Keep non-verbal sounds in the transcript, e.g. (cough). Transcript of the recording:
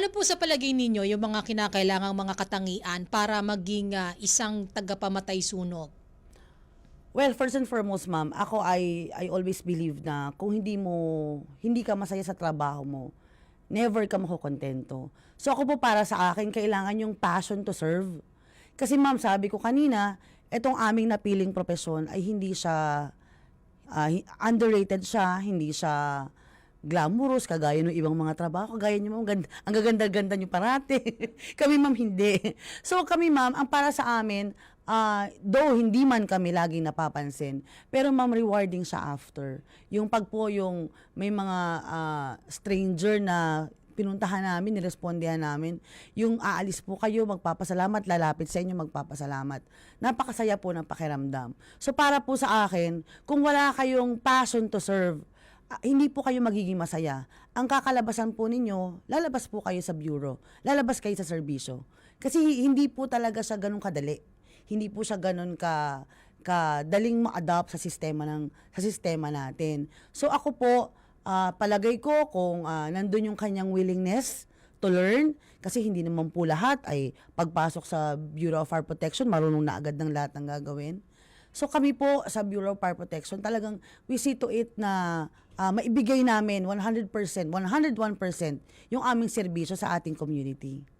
Ano po sa palagay ninyo yung mga kinakailangang mga katangian para maging ah, isang tagapamatay sunog? Well, first and foremost, ma'am, ako I I always believe na kung hindi mo hindi ka masaya sa trabaho mo, never ka makokontento. So ako po para sa akin kailangan yung passion to serve. Kasi ma'am, sabi ko kanina, etong aming napiling profesyon ay hindi siya hi- underrated siya, hindi siya glamorous kagaya ng ibang mga trabaho. Kagaya niyo ma'am, ganda, ang gaganda-ganda niyo parati. (laughs) kami ma'am hindi. So kami ma'am, ang para sa amin, ah, though hindi man kami lagi napapansin, pero ma'am rewarding siya after. Yung pag po yung may mga ah, stranger na pinuntahan namin, nirespondihan namin, yung aalis po kayo, magpapasalamat, lalapit sa inyo, magpapasalamat. Napakasaya po ng pakiramdam. So para po sa akin, kung wala kayong passion to serve, ah, hindi po kayo magiging masaya. Ang kakalabasan po ninyo, lalabas po kayo sa bureau, lalabas kayo sa serbisyo. Kasi hindi po talaga siya ganun kadali. Hindi po siya ganun ka ka daling ma-adapt sa sistema ng sa sistema natin. So ako po ah, palagay ko kung ah, nandun yung kanyang willingness to learn kasi hindi naman po lahat ay pagpasok sa Bureau of Fire Protection marunong na agad ng lahat ng gagawin. So kami po sa Bureau of Fire Protection talagang we see to it na ah, maibigay namin 100%, 101% yung aming serbisyo sa ating community.